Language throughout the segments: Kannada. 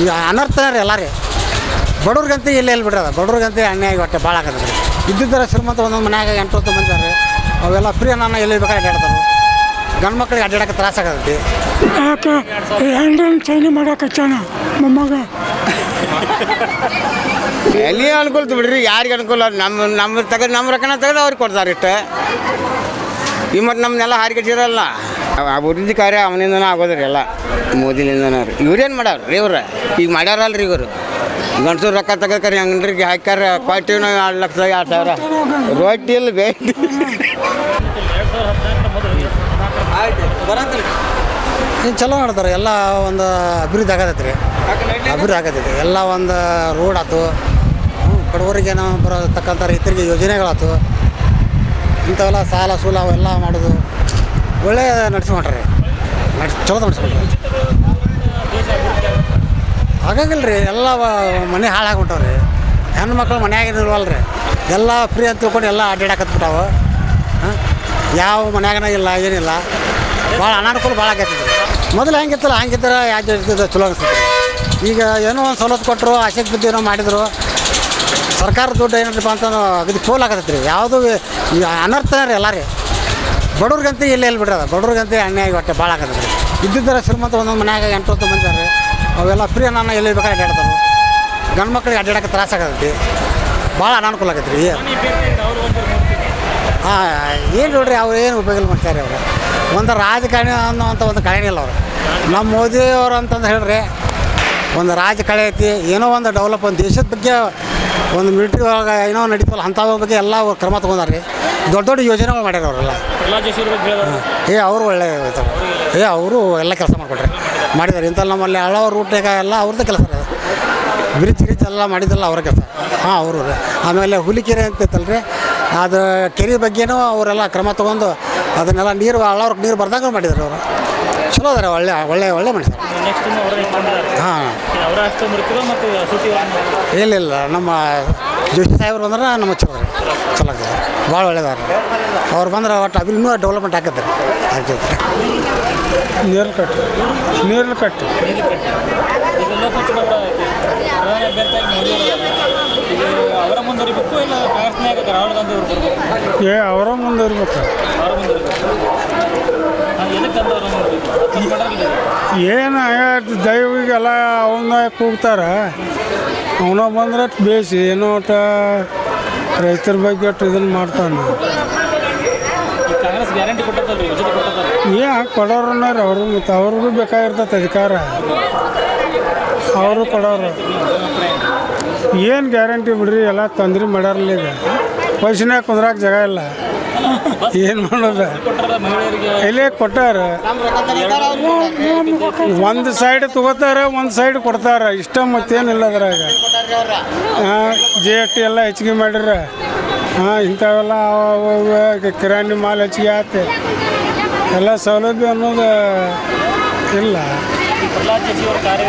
ಈಗ ಅನರ್ಥ ರೀ ಎಲ್ಲ ರೀ ಬಡವ್ರಿಗಂತ ಇಲ್ಲ ಎಲ್ಲಿ ಬಿಡ್ರಿ ಅದು. ಬಡವ್ರಿಗಂತ ಅನ್ಯಾಯ ಹೊಟ್ಟೆ ಭಾಳ ಆಗತ್ತೆ ರೀ ಇದ್ದಿದ್ದರ ಶ್ರೀಮಂತ ಒಂದೊಂದು ಮನ್ಯಾಗ ಎಂಟು ಹೊತ್ತು ಮಂದಿ ಅದಾರೆ ಅವೆಲ್ಲ ಫ್ರೀ ನಾನು ಎಲ್ಲಿ ಬೇಕಾದ್ರೆ ಅಡ್ಡಾಡ್ತಾರೆ ಗಂಡು ಮಕ್ಳಿಗೆ ಅಡ್ಡಾಡಕ್ಕೆ ತ್ರಾಸ ಆಗತ್ತೆ. ಯಾಕೆ? ಹ್ಯಾಂಡಲ್ ಚೈನಿ ಹಚ್ಚಾನ ಮೊಮ್ಮಗ? ಎಲ್ಲಿ ಅನುಕೂಲ ಬಿಡ್ರಿ? ಯಾರಿಗೆ ಅನುಕೂಲ ನಮ್ಮ ನಮ್ಮ ತೆಗೆದು ನಮ್ಮ ರೊಕ್ಕನ ತೆಗೆದು ಅವ್ರಿಗೆ ಕೊಡ್ತಾರೆ ಇಟ್ಟು ಈ ಮತ್ತು ನಮ್ಮನ್ನೆಲ್ಲ ಹಾರಿಕೆಟ್ಟಿರಲ್ಲ ಅಭಿವೃದ್ಧಿ ಕಾರ್ಯ ಅವನಿಂದನೇ ಆಗೋದ್ರಿ ಎಲ್ಲ. ಮೋದಿಲಿಂದನೇ ರೀ ಇವ್ರೇನು ಮಾಡ್ಯಾರ ರೀ ಇವ್ರು? ಈಗ ಮಾಡ್ಯಾರಲ್ರಿ ಇವರು. ಗಂಡಸರು ರೊಕ್ಕ ತಗೋಕರಿ ಅಂಗಡಿಗೆ ಹಾಕ್ಯಾರ ಕ್ವಾಲಿಟಿ ಎರಡು ಲಕ್ಷ, ಎರಡು ಸಾವಿರ. ರೊಟ್ಟಿ ಇಲ್ಲ ಇದು ಚಲೋ ಮಾಡ್ತಾರೆ. ಎಲ್ಲ ಒಂದು ಅಭಿವೃದ್ಧಿ ಆಗತೈತೆ ರೀ. ಅಭಿವೃದ್ಧಿ ಆಗತೈತೆ. ಎಲ್ಲ ಒಂದು ರೋಡ್ ಆಯ್ತು ಬಡವರಿಗೆ ನಾವು ಬರತಕ್ಕಂಥ ರೈತರಿಗೆ ಯೋಜನೆಗಳಾಯ್ತು ಇಂಥವೆಲ್ಲ ಸಾಲ ಸೂಲ ಅವೆಲ್ಲ ಮಾಡೋದು ಒಳ್ಳೆಯ ನಡೆಸ್ಕೊಂಡ್ರಿ. ನಡ್ಸ್ ಚಲೋ ನಡೆಸ್ಕೊಂಡ್ರಿ. ಹಾಗಾಗಿಲ್ಲ ರೀ ಎಲ್ಲ ಮನೆ ಹಾಳಾಗ್ಬಿಟ್ಟವ್ರಿ. ಹೆಣ್ಣು ಮಕ್ಳು ಮನ್ಯಾಗ ಇಲ್ವಲ್ಲ ರೀ ಎಲ್ಲ ಫ್ರೀ ಅಂತ ತಿಳ್ಕೊಂಡು ಎಲ್ಲ ಅಡ್ಡಾಡಕತ್ಬಿಟ್ಟಾವ. ಹಾಂ? ಯಾವ ಮನ್ಯಾಗನ ಇಲ್ಲ, ಏನಿಲ್ಲ. ಭಾಳ ಅನಾನುಕೂಲ ಭಾಳ ಆಗೈತಿ ಮೊದಲು ಹೆಂಗಿತ್ತಲ್ಲ, ಹಂಗಿದ್ರೆ ಯಾಕೆ ಚಲೋ ಅನಿಸ್ತದೆ ಈಗ ಏನೋ ಒಂದು ಸವಲತ್ತು ಕೊಟ್ಟರು ಆಸೆಗೆ ಬಿದ್ದು ಏನೋ ಮಾಡಿದ್ರು. ಸರ್ಕಾರ ದುಡ್ಡು ಏನಪ್ಪ ಅಂತ ಅಗದಿ ಫೋಲ್ ಆಗತ್ತೈತ್ರಿ ರೀ. ಯಾವುದು ಅನರ್ಥನ ರೀ ಎಲ್ಲ ರೀ. ಬಡವ್ರಿಗಂತ ಇಲ್ಲ ಎಲ್ಲಿ ಬಿಡ್ರಿ ಬಡವ್ರಿಗಂತ ಅನ್ಯಾಯ ಹೊಟ್ಟೆ ಭಾಳ ಆಗತ್ತೆ ರೀ. ಇದ್ದಿದ್ದರ ಶ್ರೀಮಂತ ಒಂದೊಂದು ಮನ್ಯಾಗ ಎಂಟು ಹೊತ್ತು ಅದಾರೆ ಅವೆಲ್ಲ ಫ್ರೀ ಅನ್ನ ಎಲ್ಲಿ ಬೇಕಾದ್ರೆ ಅಡ್ಡಾಡ್ತಾರೆ ಗಂಡು ಮಕ್ಳಿಗೆ ಅಡ್ಡಾಡಕ್ಕೆ ತ್ರಾಸ ಆಗತ್ತೆ ಭಾಳ ಅನಾನುಕೂಲ ಆಗತ್ತೆ ರೀ. ಹಾಂ, ಏನು ನೋಡ್ರಿ ಅವ್ರು ಏನು ಉಪಯೋಗ ಮಾಡ್ತಾರೆ ಅವರು. ಒಂದು ರಾಜಕಾರಣಿ ಅನ್ನೋವಂಥ ಒಂದು ಕಳೆನೇ ಇಲ್ಲ ಅವರು. ನಮ್ಮ ಮೋದಿಯವರು ಅಂತಂದು ಹೇಳ್ರಿ ಒಂದು ರಾಜಕಳೆ ಐತಿ, ಏನೋ ಒಂದು ಡೆವಲಪ್ ಒಂದು ದೇಶದ ಬಗ್ಗೆ ಒಂದು ಮಿಲಿಟ್ರಿ ಒಳಗೆ ಏನೋ ನಡೀತಲ್ಲ ಅಂಥವ್ರ ಬಗ್ಗೆ ಎಲ್ಲ ಅವ್ರು ಕ್ರಮ ತೊಗೊಂಡಾರ. ರೀ ದೊಡ್ಡ ದೊಡ್ಡ ಯೋಜನೆಗಳು ಮಾಡ್ಯಾರ ಅವರೆಲ್ಲ. ಏ ಅವರು ಒಳ್ಳೆ. ಏ ಅವರು ಎಲ್ಲ ಕೆಲಸ ಮಾಡಿಕೊಟ್ರೆ. ಮಾಡಿದ್ದಾರೆ. ಇಂಥ ನಮ್ಮಲ್ಲಿ ಹಳ್ಳವ ರೂಟ್ನಾಗ ಎಲ್ಲ ಅವ್ರದ್ದು ಕೆಲಸ ರೀ ಬ್ರಿಜ್ ಗಿರಿಜ್ ಎಲ್ಲ ಮಾಡಿದ್ದಲ್ಲ ಅವ್ರ ಕೆಲಸ. ಹಾಂ ಅವರು ರೀ ಆಮೇಲೆ ಹುಲಿಕೆರೆ ಅಂತೈತಲ್ಲ ರೀ ಅದು ಕೆರೆ ಬಗ್ಗೆನೂ ಅವರೆಲ್ಲ ಕ್ರಮ ತೊಗೊಂಡು ಅದನ್ನೆಲ್ಲ ನೀರು ಹಳ್ಳವ್ರಿಗೆ ನೀರು ಬರ್ದಂಗೆ ಮಾಡಿದ್ರು ಅವರು. ಚಲೋ ಅದಾರೆ ಒಳ್ಳೆ ಒಳ್ಳೆ ಒಳ್ಳೆ ಮನುಷ್ಯ. ನೆಕ್ಸ್ಟ್ ಹಾಂ. ಇಲ್ಲ ಇಲ್ಲ ನಮ್ಮ ಜೋಶಿ ಸಾಹೇಬ್ರು ಬಂದ್ರೆ ನಮ್ಮ ಚಲೋ ರೀ. ಚಲೋ ಆಗ್ತದೆ. ಭಾಳ ಒಳ್ಳೇದಾರ ಅವ್ರು ಬಂದ್ರೆ ಒಟ್ಟು ಅದು ಇನ್ನೂ ಡೆವಲಪ್ಮೆಂಟ್ ಆಗತ್ತೆ ಆಗ್ತೈತೆ ನೀರು ಕಟ್ಟು. ನೀರು ಕಟ್ಟು. ಏ ಅವರ ಮುಂದುವರಿಬೇಕು ಏನು ದೈವಿಗೆಲ್ಲ ಅವನ್ನ ಕೂಗ್ತಾರ. ಅವನ ಬಂದ್ರೆ ಬೇಸಿ ಏನೋ ಒಟ್ಟ ರೈತರ ಬಗ್ಗೆ ಒಟ್ಟು ಇದನ್ನು ಮಾಡ್ತಾನೆ. ಏ ಕೊಡೋರನ್ನಾರ ಅವರು ಮತ್ತು ಅವ್ರಿಗೂ ಬೇಕಾಗಿರ್ತೈತೆ ಅಧಿಕಾರ. ಅವರು ಕೊಡೋರು. ಏನು ಗ್ಯಾರಂಟಿ ಬಿಡ್ರಿ ಎಲ್ಲ ತೊಂದ್ರೆ ಮಾಡ್ಯಾರಲ್ಲ ಈಗ. ಪೈಸಿನ ಕುಂದ್ರಾಕ ಜಾಗ ಇಲ್ಲ. ಏನು ಮಾಡೋದು? ಇಲ್ಲೇ ಕೊಟ್ಟಾರ. ಒಂದು ಸೈಡ್ ತಗೋತಾರ, ಒಂದು ಸೈಡ್ ಕೊಡ್ತಾರ. ಇಷ್ಟ ಮತ್ತೇನಿಲ್ಲ ಅದ್ರಾಗ. ಜಿ ಎಸ್ ಟಿ ಎಲ್ಲ ಹೆಚ್ಚಿಗೆ ಮಾಡಿರ. ಹಾಂ ಇಂಥವೆಲ್ಲ ಕಿರಾಣಿ ಮಾಲ್ ಹೆಚ್ಚಿಗೆ ಆಯ್ತು ಎಲ್ಲ ಸೌಲಭ್ಯ ಅನ್ನೋದು ಇಲ್ಲ. ಮಾಡ್ಯಾರ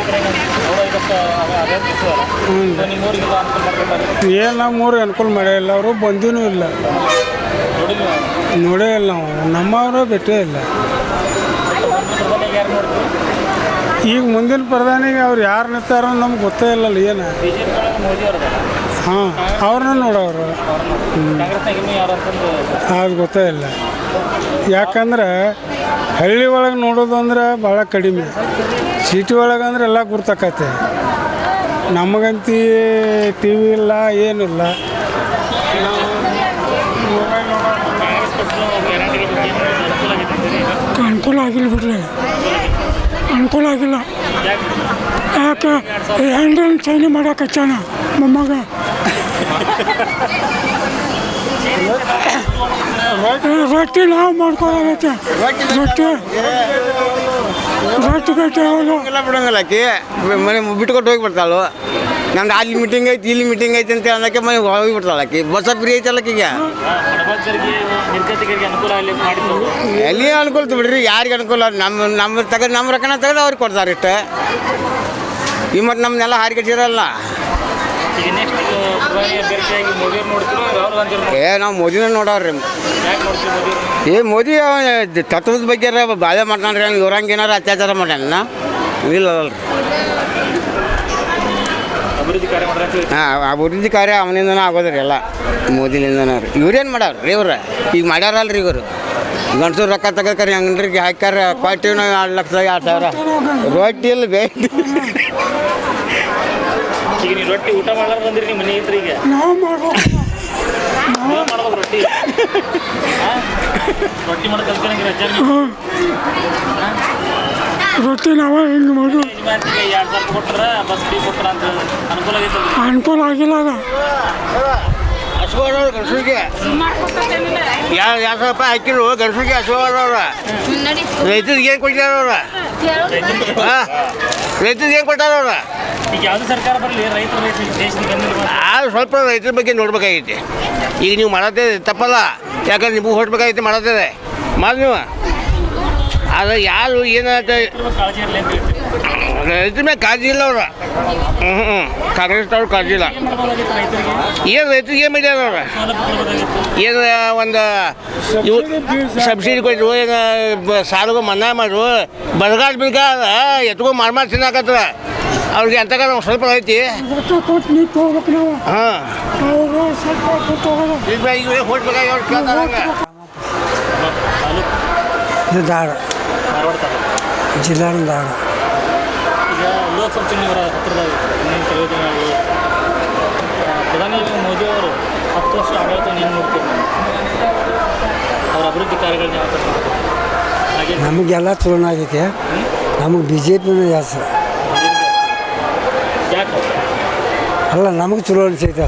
ಏನು ನಮ್ಮೂರು ಅನುಕೂಲ ಮಾಡಿಲ್ಲ. ಅವರು ಬಂದಿನೂ ಇಲ್ಲ. ನೋಡೇ ಇಲ್ಲ ನಾವು. ನಮ್ಮವರು ಭೇಟೇ ಇಲ್ಲ. ಈಗ ಮುಂದಿನ ಪ್ರಧಾನಿಗೆ ಅವ್ರು ಯಾರು ನಿಂತಾರೋ ನಮ್ಗೆ ಗೊತ್ತೇ ಇಲ್ಲಲ್ಲ ಏನು. ಹಾಂ ಅವ್ರನ್ನ ನೋಡೋರು. ಅದು ಗೊತ್ತೇ ಇಲ್ಲ. ಯಾಕಂದ್ರೆ ಹಳ್ಳಿ ಒಳಗೆ ನೋಡೋದು ಅಂದ್ರೆ ಭಾಳ ಕಡಿಮೆ. ಸಿಟಿ ಒಳಗೆ ಅಂದ್ರೆ ಎಲ್ಲ ಗುರ್ತಕತ್ತೆ ನಮಗಂತೂ ಟಿ ವಿ ಇಲ್ಲ ಏನಿಲ್ಲ ಕೊಟ್ಟು ಗ್ಯಾರಂಟಿಗಳ ಬಗ್ಗೆ ಏನು ಅನುಕೂಲ ಆಗಿಲ್ಲ ಬಿಡ್ರಿ. ಅನುಕೂಲ ಆಗಿಲ್ಲ. ಯಾಕೆ? ಹ್ಯಾಂಡಲ್ ಚೈನಿ ಮಾಡಕತ್ತಾನ ಮೊಮ್ಮಗ. ರೊಟ್ಟಿ ನಾವು ಮಾಡ್ಕೊಳಗತ್ತೆ ರೊಟ್ಟಿ. ರೊಟ್ಟಿ ಎಲ್ಲ ಬಿಡಂಗಿಲ್ಲ ಆಕಿ ಮನೆ ಬಿಟ್ಕೊಟ್ಟು ಹೋಗಿ ಬಿಡ್ತಾಳು. ನಮ್ದು ಅಲ್ಲಿ ಮೀಟಿಂಗ್ ಐತಿ, ಇಲ್ಲಿ ಮೀಟಿಂಗ್ ಐತಿ ಅಂತ ಅನ್ನಕ್ಕೆ ಮನೆ ಹೋಗಿ ಬಿಡ್ತಾಳೆ ಆಕಿ. ಬಸ್ ಫ್ರೀ ಐತಲ್ಲ ಈಗ. ಎಲ್ಲಿ ಅನುಕೂಲ ಬಿಡ್ರಿ, ಯಾರಿಗೆ ಅನುಕೂಲ? ನಮ್ಮ ನಮ್ಮ ತೆಗೆದು ನಮ್ಮ ರೊಕ್ಕನ ತೆಗೆದು ಅವ್ರಿಗೆ ಕೊಡ್ತಾರೆ ಇಷ್ಟ. ಈ ಮತ್ತು ನಮ್ಮನ್ನೆಲ್ಲ ಹಾರಿ ಕಟ್ಟಿರಲ್ಲ. ಏ, ನಾವು ಮೋದಿನ ನೋಡವ್ರಿ? ಏ, ಮೋದಿ ತತ್ವದ ಬಗ್ಗೆ ಬಾಳೆ ಮಾಡ್ತಾನ್ರಿ ಇವ್ರಂಗೆ ಅತ್ಯಾಚಾರ ಮಾಡ್ಯಾನ ಇಲ್ಲ ಅಲ್ರಿ. ಅಭಿವೃದ್ಧಿ ಕಾರ್ಯ ಹಾಂ ಅಭಿವೃದ್ಧಿ ಕಾರ್ಯ ಅವನಿಂದನೇ ಆಗೋದ್ರಿ ಎಲ್ಲ. ಮೋದಿಲಿಂದನೇ ರೀ. ಇವ್ರೇನು ಮಾಡ್ಯಾರ ರೀ ಇವ್ರ. ಈಗ ಮಾಡ್ಯಾರಲ್ರಿ ಇವರು. ಗಂಡಸರು ರೊಕ್ಕ ತಗೋತಾರೆ ಅಂಗಡಿಗೆ ಹಾಕ್ಯಾರ ಕೊಟ್ಟಿವಿ ನಾವು ಎರಡು ಲಕ್ಷ ಎರಡು ಸಾವಿರ. ರೊಟ್ಟಿ ಇಲ್ಲ ಬೇಕು ಈಗ ನೀವು ರೊಟ್ಟಿ ಊಟ ಮಾಡ್ಲಾರ ಬಂದಿರಿ ನಿಮ್ಮ ಮನೆ ಐತ್ರಿ ಈಗ ನಾವು ಮಾಡ್ಬೇಕು ರೊಟ್ಟಿ. ರೊಟ್ಟಿ ಮಾಡೋದು ಕಲ್ತ್ಕೊಂಡ್ರೆ ಅಜ್ಜಾರ್ ರೊಟ್ಟಿ ನಾವೇ ಹಿಂಗೆ ಫ್ರೀ ಅನುಕೂಲ ಆಗಿಲ್ಲ ಅದ. ರೈತರಿಗೆ ಏನು ರೈತರಿಗೆ ಏನು ಕೊಟ್ಟಾರ ಅವ್ರ ಈಗ ಯಾವ್ದು ಸರ್ಕಾರ ಬರಲಿ ರೈತರು ರೈತ ದೇಶದ ಆ ಸ್ವಲ್ಪ ರೈತರ ಬಗ್ಗೆ ನೋಡ್ಬೇಕಾಗೈತಿ ಈಗ ನೀವು ಮಾಡತ್ತೇವೆ ತಪ್ಪಲ್ಲ ಯಾಕಂದ್ರೆ ನಿಮಗೂ ಹೊರಡ್ಬೇಕಾಗೈತಿ ಮಾಡತ್ತೇವೆ ಮಾಡಿ ನೀವು ಆದರೆ ಯಾರು ಏನಾಯ್ತು ರೈತರ ಮೇಲೆ ಕಾಳಜಿ ಇಲ್ಲ ಅವ್ರ. ಹ್ಞೂ ಹ್ಞೂ ಕಾಂಗ್ರೆಸ್ ಅವ್ರು ಕಾಳಜಿ ಇಲ್ಲ. ಏನು ರೈತರಿಗೆ ಏನು ಮಾಡ್ಯಾರ ಅವ್ರ? ಏನು ಒಂದು ಇವು ಸಬ್ಸಿಡಿ ಕೊಟ್ಟರು ಏನು ಸಾಲಗೂ ಮನ್ನಾ ಮಾಡು ಬರಗಾಲ ಬಿರ್ಗಾಲ ಎತ್ಕೊ ಮಾರ್ ಮಾಡಿ ತಿನ್ನಾಕತ್ರ. ಅವ್ರಿಗೆ ಅಂತ ಸ್ವಲ್ಪ ಐತಿ. ರೊಕ್ಕ ಕೊಟ್ಟು ನೀವು ಹಾಂ ಸ್ವಲ್ಪ ಹಂಗೆ? ತಾಲೂಕು ಇದು ದಾಡ ಧಾರವಾಡ. ತಾಲೂಕು ಜಿಲ್ಲಾ ಧಾರವಾಡ ಈಗ ಲೋಕಸಭಾ ಚುನಾವಣೆ ಹತ್ತಿರದ ಇನ್ನೇನು ಕೆಲವು ದಿನಗಳು ಪ್ರಧಾನಿ ಮೋದಿ ಅವರು ಹತ್ತು ವರ್ಷ ಆಡಳಿತ ಏನು ನೋಡ್ತೀವಿ ಅವ್ರ ಅಭಿವೃದ್ಧಿ ಕಾರ್ಯಗಳನ್ನ ಯಾವ ಥರ ಹಾಗೆ ನಮಗೆಲ್ಲ ಚಲೋ ಆಗೈತೆ. ನಮಗೆ ಬಿ ಜೆ ಪಿನೂ ಜಾಸ್ತಿ. ಯಾಕೆ? ಅಲ್ಲ ನಮಗೆ ಚಲೋ ಅನಿಸೈತೆ